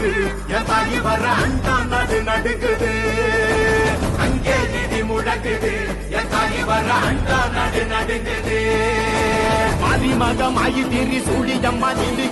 என் தாயி வர அண்டான் நடு நடுங்குது. அங்கே நிதி முடக்குது. என் தாயி வர அண்டான் நடு நடுங்குது. மாறி மதம் ஆயி திரி சூடி அம்மா நின்று